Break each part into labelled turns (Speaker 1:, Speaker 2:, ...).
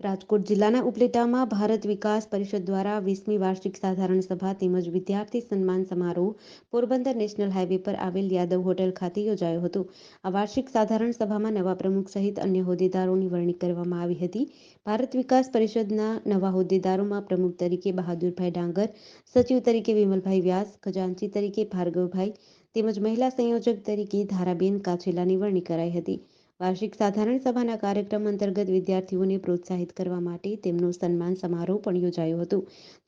Speaker 1: રાજકોટ જિલ્લાના ઉપલેટામાં ભારત વિકાસ પરિષદ દ્વારા વીસમી વાર્ષિક સાધારણ સભા તેમજ વિદ્યાર્થી સન્માન સમારોહ પોરબંદર નેશનલ હાઈવે પર આવેલ યાદવ હોટેલ ખાતે યોજાયો હતો. આ વાર્ષિક સાધારણ સભામાં નવા પ્રમુખ સહિત અન્ય હોદ્દેદારોની વરણી કરવામાં આવી હતી. ભારત વિકાસ પરિષદના નવા હોદ્દેદારોમાં પ્રમુખ તરીકે બહાદુરભાઈ ડાંગર, સચિવ તરીકે વિમલભાઈ વ્યાસ, ખજાનચી તરીકે ભાર્ગવભાઈ તેમજ મહિલા સંયોજક તરીકે ધારાબેન કાછેલાની વરણી કરાઈ હતી. વાર્ષિક સાધારણ સભાના કાર્યક્રમ અંતર્ગત વિદ્યાર્થીઓને પ્રોત્સાહિત કરવા માટે તેમનો સન્માન સમારોહ પણ યોજાયો હતો.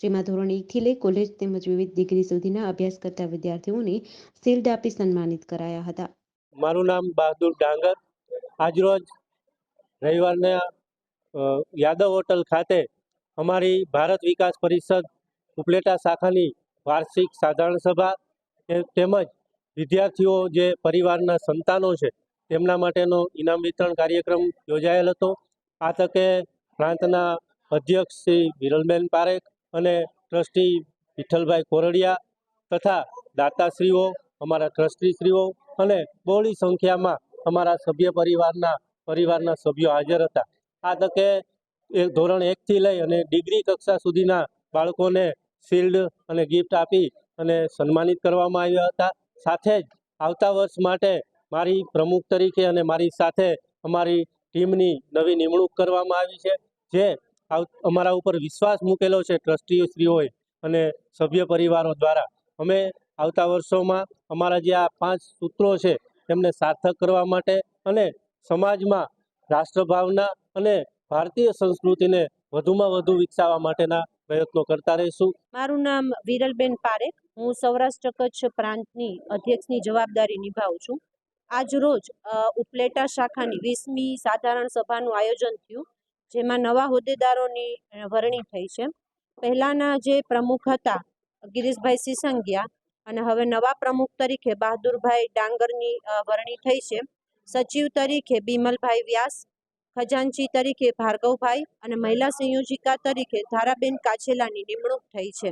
Speaker 1: જેમાં ધોરણ એકથી લઈ કોલેજ તેમજ વિવિધ ડિગ્રી સુધીના અભ્યાસ કરતા વિદ્યાર્થીઓને શિલ્ડ આપી સન્માનિત કરાયા હતા.
Speaker 2: મારું નામ બહાદુર ડાંગર. આજરોજ રવિવારના યાદવ હોટલ ખાતે અમારી ભારત વિકાસ પરિષદ ઉપલેટા શાખાની વાર્ષિક સાધારણ સભા તેમજ વિદ્યાર્થીઓ જે પરિવારના સંતાનો છે તેમના માટેનો ઇનામ વિતરણ કાર્યક્રમ યોજાયેલ હતો. આ તકે પ્રાંતના અધ્યક્ષ શ્રી વિરલબેન પારેખ અને ટ્રસ્ટી વિઠ્ઠલભાઈ કોરડિયા તથા દાતાશ્રીઓ, અમારા ટ્રસ્ટીશ્રીઓ અને બહોળી સંખ્યામાં અમારા સભ્ય પરિવારના પરિવારના સભ્યો હાજર હતા. આ તકે એક ધોરણ એકથી લઈ અને ડિગ્રી કક્ષા સુધીના બાળકોને શિલ્ડ અને ગિફ્ટ આપી અને સન્માનિત કરવામાં આવ્યા હતા. સાથે જ આવતા વર્ષ માટે મારી પ્રમુખ તરીકે અને મારી સાથે અમારી ટીમની નવી નિમણૂક કરવામાં આવી છે, જે અમારા ઉપર વિશ્વાસ મૂકેલો છે ટ્રસ્ટીઓશ્રીઓએ અને સભ્ય પરિવારો દ્વારા. અમે આવતા વર્ષોમાં અમારા જે આ પાંચ સૂત્રો છે, તેમને સાર્થક કરવા માટે અને સમાજમાં રાષ્ટ્રભાવના અને ભારતીય સંસ્કૃતિને વધુમાં વધુ વિકસાવવા માટેના પ્રયત્નો કરતા રહીશું.
Speaker 3: મારું નામ વિરલબેન પારેખ. હું સૌરાષ્ટ્ર કચ્છ પ્રાંતની અધ્યક્ષની જવાબદારી નિભાવું છું. આજ રોજ ઉપલેટા શાખાની વીસમી સાધારણ સભાનું આયોજન થયું, જેમાં નવા હોદ્દેદારોની વરણી થઈ છે. પહેલાંના જે પ્રમુખ હતા, ગિરીશભાઈ સિસંગિયા, અને હવે નવા પ્રમુખ તરીકે બહાદુરભાઈ ડાંગરની વરણી થઈ છે. સચિવ તરીકે બિમલભાઈ વ્યાસ, ખજાનચી તરીકે ભાર્ગવભાઈ, અને મહિલા સંયોજિકા તરીકે ધારાબેન કાછેલાની નિમણૂક થઈ છે.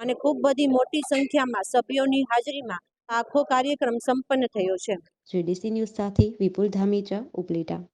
Speaker 3: અને ખૂબ બધી મોટી સંખ્યામાં સભ્યોની હાજરીમાં આખો કાર્યક્રમ સંપન્ન થયો છે.
Speaker 1: જીડીસી ન્યૂઝ સાથે વિપુલ ધામીચા ઉપલેટા.